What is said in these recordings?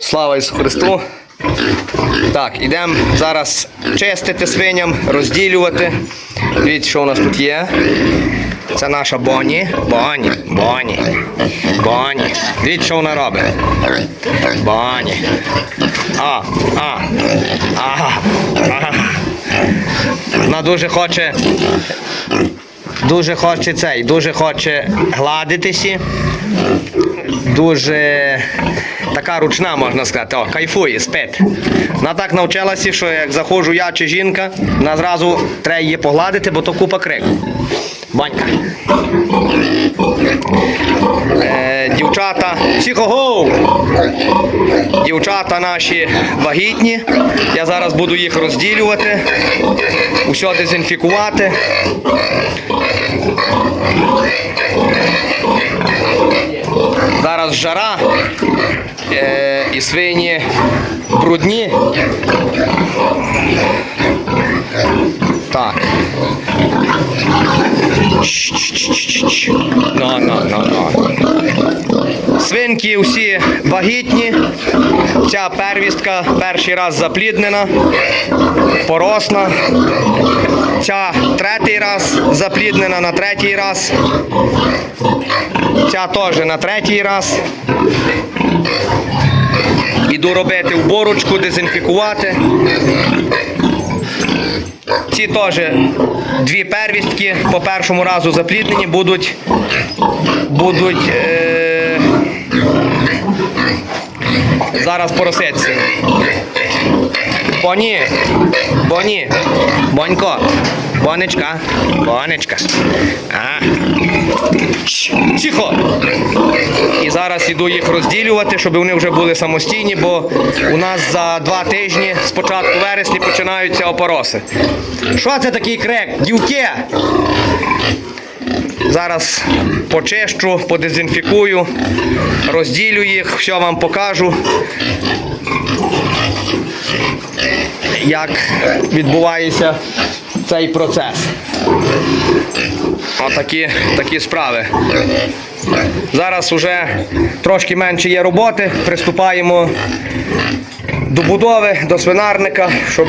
Слава Ісусу Христу. Так, ідемо зараз чистити свиням, розділювати. Дивіться, що у нас тут є. Це наша Бонні. Бонні, Бонні, Бонні. Дивіться, що вона робить. Бонні. А, а, ага, ага. Вона дуже хоче. Дуже хоче цей, дуже хоче гладитися. Дуже така ручна, можна сказати. О, кайфує, спить. Вона так навчилася, що як заходжу я чи жінка, вона зразу треба її погладити, бо то купа крику. Банька. Е, дівчата. Сіхого! Дівчата наші вагітні. Я зараз буду їх розділювати, усе дезінфікувати. Зараз жара е, і свині брудні. Так. Ну, ну, ну, ну. Свинки всі вагітні. Ця первістка перший раз запліднена, поросна. Ця третій раз запліднена на третій раз. Ця теж на третій раз. Іду робити уборочку, дезінфікувати. Ці теж дві первістки по першому разу запліднені будуть. будуть е, зараз пороситься. Боні, боні, бонько, бонечка, бонечка. А. Тихо. І зараз іду їх розділювати, щоб вони вже були самостійні, бо у нас за два тижні з початку вересня починаються опороси. Що це такий крек? Дівки! Зараз почищу, подезінфікую, розділю їх, все вам покажу. Як відбувається цей процес. Отакі такі справи. Зараз вже трошки менше є роботи. Приступаємо до будови, до свинарника, щоб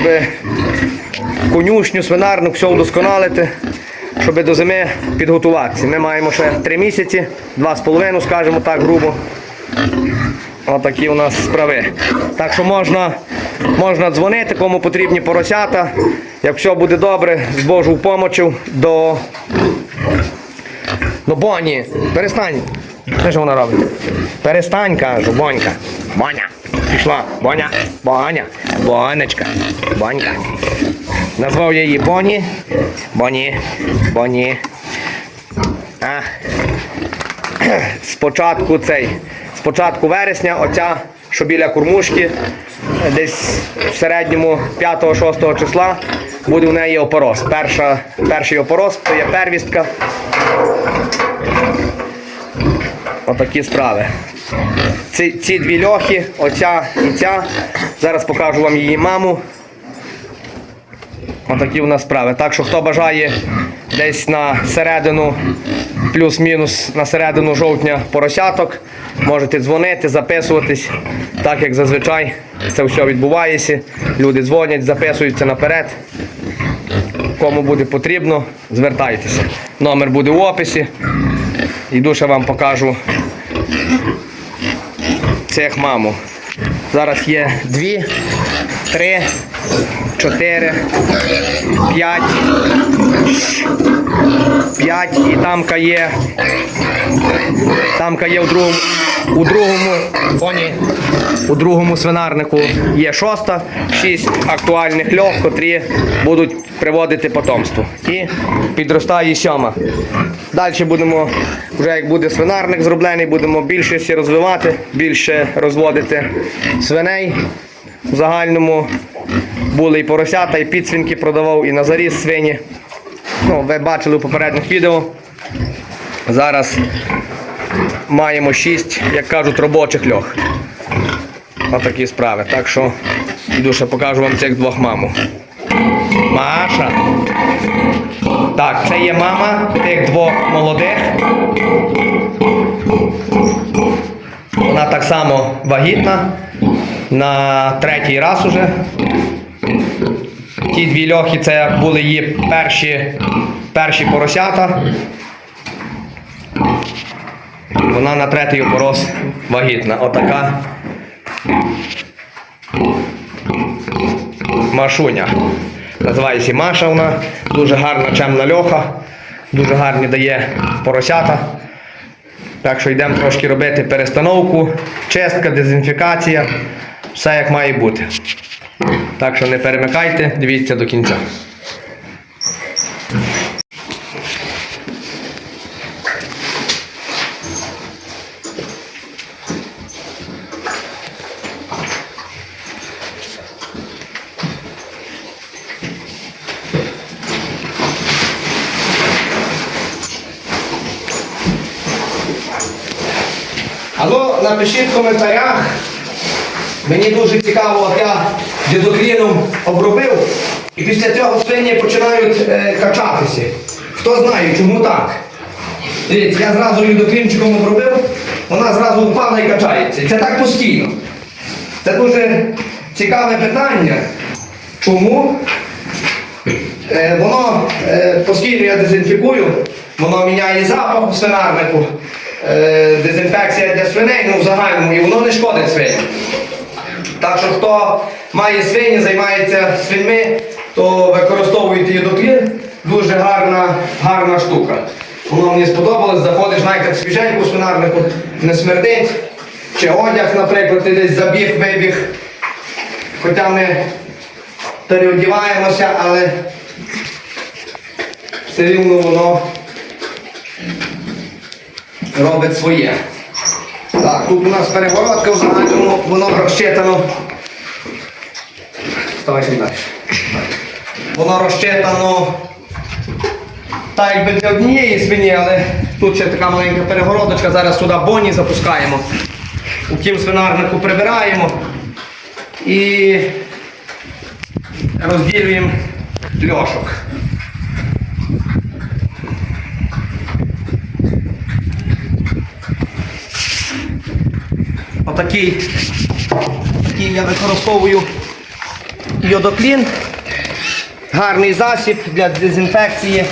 конюшню, свинарник, все удосконалити, щоб до зими підготуватися. Ми маємо ще три місяці, два з половиною, скажімо так, грубо. Отакі у нас справи. Так що можна, можна дзвонити, кому потрібні поросята. Як все буде добре, з Божою помочю до. Ну, Боні, перестань. Що ж вона робить? Перестань, кажу, Бонька. Боня. Пішла. Боня. Боня. Бонечка. Бонька. Назвав я її Боні. Боні. Боні. А. Спочатку цей. Спочатку вересня, оця, що біля кормушки, десь в середньому 5-6 числа буде у неї опорос. Перша, перший опорос то є первістка. Отакі справи. Ці, ці дві льохи, оця і ця. Зараз покажу вам її маму. Отакі у нас справи. Так що хто бажає десь на середину, плюс-мінус на середину жовтня поросяток, можете дзвонити, записуватись, так як зазвичай це все відбувається. Люди дзвонять, записуються наперед. Кому буде потрібно, звертайтеся. Номер буде в описі. Іду ще вам покажу цих маму. Зараз є дві, три, чотири, п'ять, п'ять і тамка є. Тамка є у другому, у другому, коні, у другому свинарнику є шоста, шість актуальних льох, котрі будуть приводити потомство. І підростає сьома. Далі будемо, вже як буде свинарник зроблений, будемо більше розвивати, більше розводити свиней. В загальному були і поросята, і підсвинки продавав, і на заріз свині. Ну, ви бачили у попередніх відео. Зараз маємо 6, як кажуть, робочих льох. Отакі справи. Так що йду ще покажу вам цих двох маму. Маша. Так, це є мама тих двох молодих. Вона так само вагітна. на третій раз уже. Ті дві льохи це були її перші, перші поросята. Вона на третій опорос вагітна. Отака. Машуня. Називається Маша вона. Дуже гарна чемна льоха. Дуже гарні дає поросята. Так що йдемо трошки робити перестановку, чистка, дезінфікація. Все як має бути. Так що не перемикайте, дивіться до кінця. Алло, напишіть в коментарях. Мені дуже цікаво, от я дедокліном обробив, і після цього свині починають е, качатися. Хто знає, чому так? Дивіться, я зразу лідоклінчиком обробив, вона зразу впала і качається. Це так постійно. Це дуже цікаве питання. Чому? Е, воно е, постійно я дезінфікую, воно міняє запах у свинарнику, е, дезінфекція для свиней, ну в загальному, і воно не шкодить свиням. Так що хто має свині, займається свиньми, то використовуйте єдоклін. Дуже гарна, гарна штука. Воно мені сподобалось, заходиш, в свіженьку свинарнику, не смердить. Чи одяг, наприклад, ти десь забіг, вибіг. Хоча ми переодіваємося, але все рівно воно робить своє. Так, тут у нас перегородка в загальному, воно розчитано. Вставайте далі. Воно розчитано так якби для однієї свині, але тут ще така маленька перегородочка, зараз сюди боні запускаємо. У тім свинарнику прибираємо і розділюємо льошок. Отакий такий я використовую йодоклін. Гарний засіб для дезінфекції.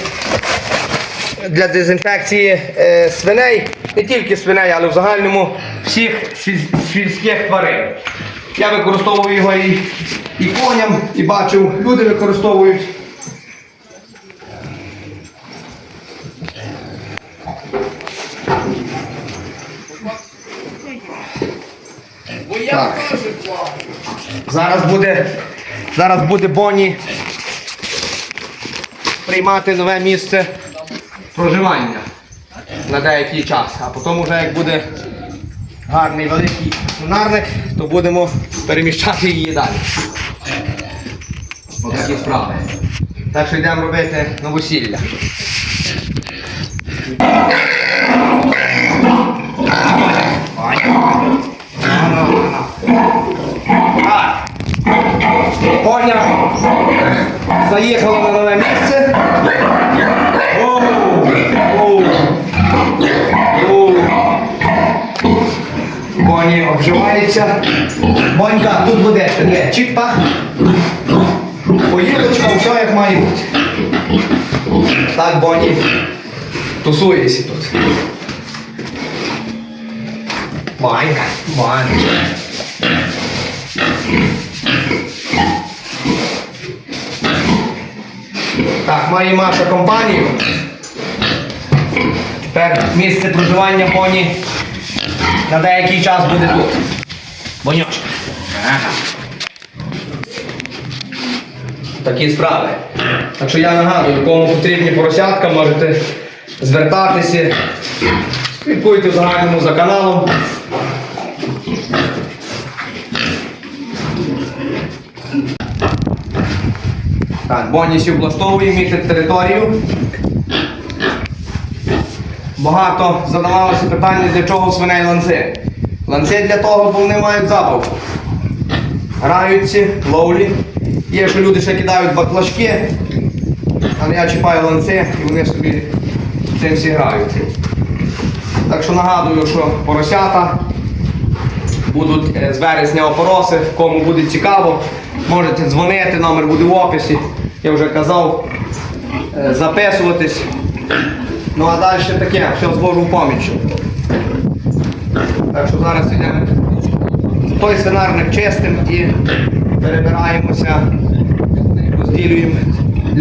Для дезінфекції е, свиней, не тільки свиней, але в загальному всіх сільських тварин. Я використовую його і, і коням, і бачив, люди використовують. Так. Зараз буде, зараз буде Бонні приймати нове місце проживання на деякий час. А потім вже як буде гарний великий свинарник, то будемо переміщати її далі. Отакі справи. Так що йдемо робити новосілля. Тусуєшся тут. Так, має Маша компанію. Тепер місце проживання поні на деякий час буде тут. Боньочка. Такі справи. Так що я нагадую, кому потрібні поросятка, можете звертатися. Слідкуйте в загальному за каналом. Так, Бонісі облаштовує мітить територію. Багато задавалося питання, для чого свиней ланци. Ланци для того, бо вони мають забавку. Граються, ловлі. Є, що люди ще кидають баклажки, але я чіпаю ланци і вони собі цим всі граються. Так що нагадую, що поросята будуть е, з вересня опороси. Кому буде цікаво, можете дзвонити, номер буде в описі. Я вже казав, е, записуватись. Ну а далі таке, все з Божою поміччю. Так що зараз йдемо той свинарник чистим і перебираємося, розділюємо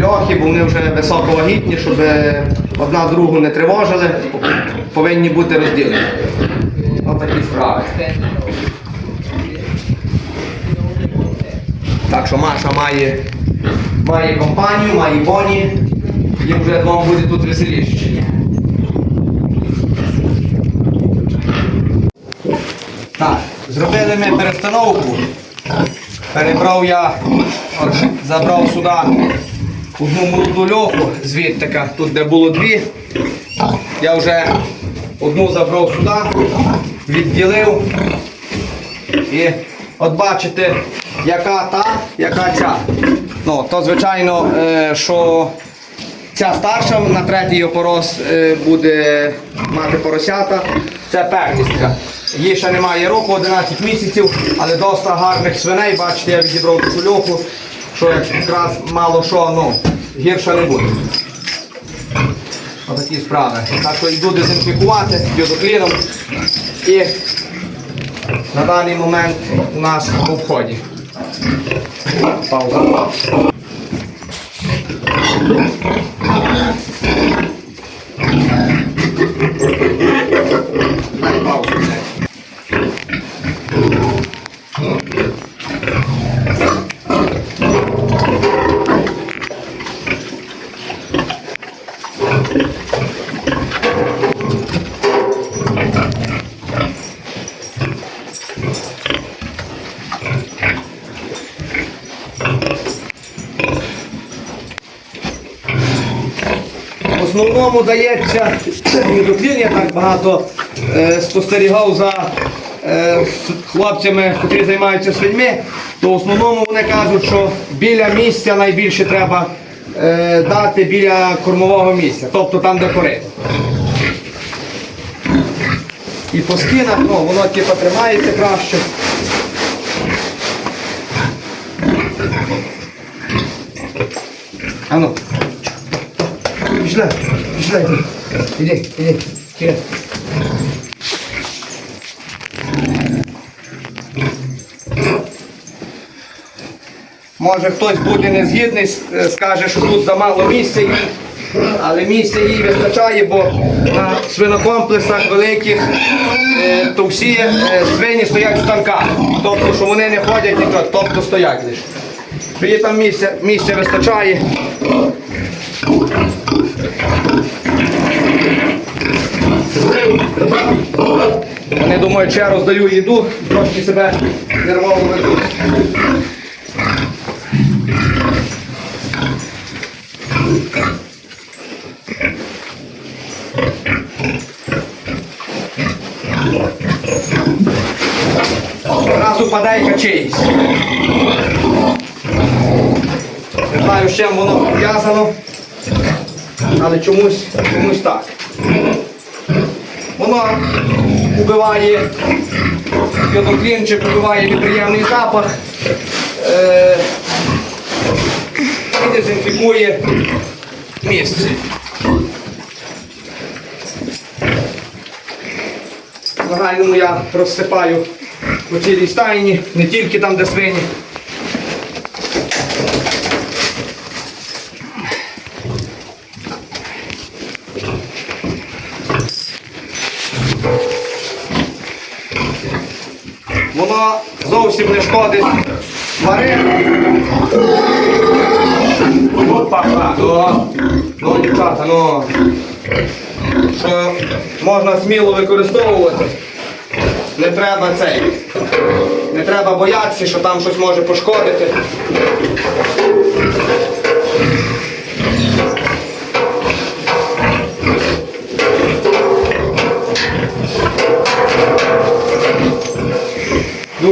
льохи, бо вони вже високовагітні, щоб одна другу не тривожили, повинні бути розділені. Ось такі справи. Так що Маша має, має компанію, має боні, їм вже двом буде тут веселіше. чи ні? Так, зробили ми перестановку. Перебрав я, забрав сюди одну молоду льоху, звідтика, тут де було дві. Я вже одну забрав сюди, відділив. І от бачите, яка та, яка ця. Ну, то звичайно, е, що Ця старша на третій опорос е, буде мати поросята. Це первістка. Їй ще немає року, 11 місяців, але досить гарних свиней. Бачите, я відібрав таку льоху, що якраз мало що ну, гірше не буде. Отакі справи. Так що йду дезінфікувати йодокліном і на даний момент у нас у вході. Пауза. Дай паузу. Дається я так багато е, спостерігав за е, хлопцями, які займаються свиньми, то в основному вони кажуть, що біля місця найбільше треба е, дати біля кормового місця, тобто там, де корито. І по скинах, ну, воно типу, тримається краще. А ну. Пішли, йди. Іди, іди, іди. Може хтось буде не згідний, с- е, скаже, що тут замало місця їй, але місця їй вистачає, бо на свинокомплексах великих е, то всі е, свині стоять в станках. Тобто, що вони не ходять нікуди, тобто стоять лише. Їй там місця, місця вистачає. Вони думають, що я роздаю їду, трошки себе нервово ведуть. Одразу падає качеїсь. Не знаю, з чим воно пов'язано, але чомусь, чомусь так. Воно убиває йодоклінчик, убиває неприємний запах е- і дезінфікує місце. Загальному я розсипаю по цілій стайні, не тільки там, де свині. Воно зовсім не шкодить тварин. Ну, дівчата, ну. Що можна сміло використовувати. Не треба цей. Не треба боятися, що там щось може пошкодити.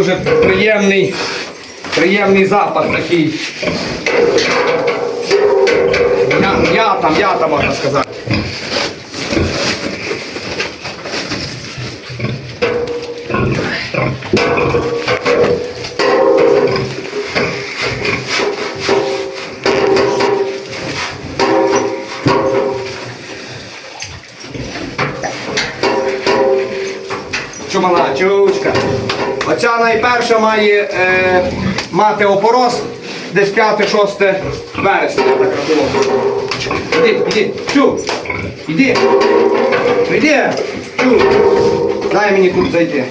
дуже приємний, приємний запах такий. Я, я там, я там можна сказати. Чумала, чучка. Оця найперша має е, мати опорос десь 5-6 вересня. Іди, іди, чу, іди. Іди, чу. Дай мені тут зайти.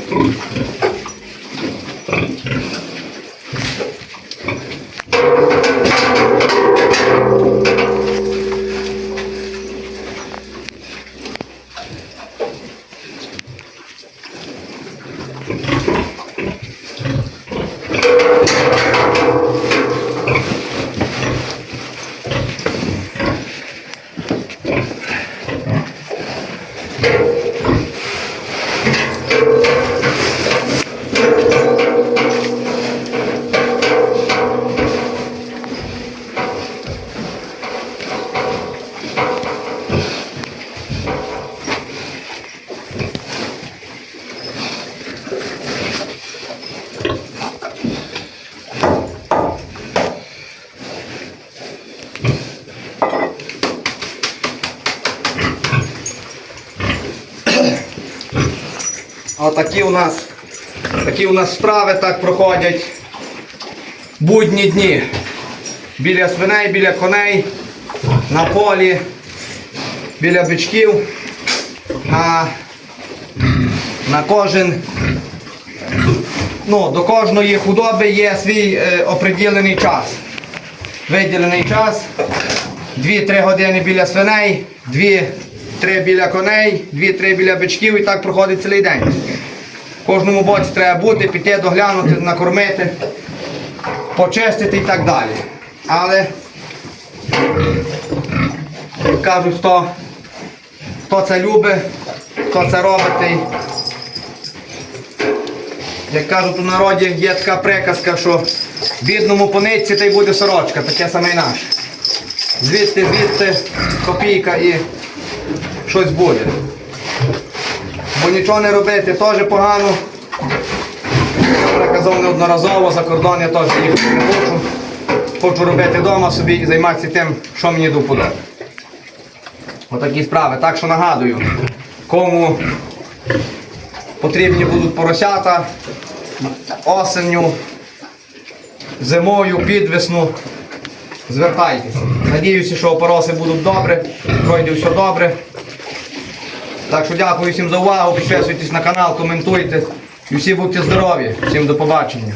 Отакі у нас, такі у нас справи так проходять будні дні. Біля свиней, біля коней, на полі, біля бичків. А на кожен, ну, до кожної худоби є свій е, оприділений час. Виділений час. 2-3 години біля свиней, 2-3 біля коней, 2-3 біля бичків і так проходить цілий день. Кожному боці треба бути, піти, доглянути, накормити, почистити і так далі. Але кажуть, хто, хто це любить, хто це робить. Як кажуть у народі, є така приказка, що бідному по нитці та й буде сорочка, таке саме і наше. Звідти, звідти копійка і щось буде. Бо нічого не робити теж погано. Я казав неодноразово, за кордон я теж їхати не хочу. Хочу робити вдома собі і займатися тим, що мені до вподоби. Отакі справи. Так що нагадую, кому потрібні будуть поросята осенню, зимою, підвесну, звертайтеся. Надіюся, що опороси будуть добре, пройде все добре. Так що дякую всім за увагу, підписуйтесь на канал, коментуйте. І всі будьте здорові. Всім до побачення.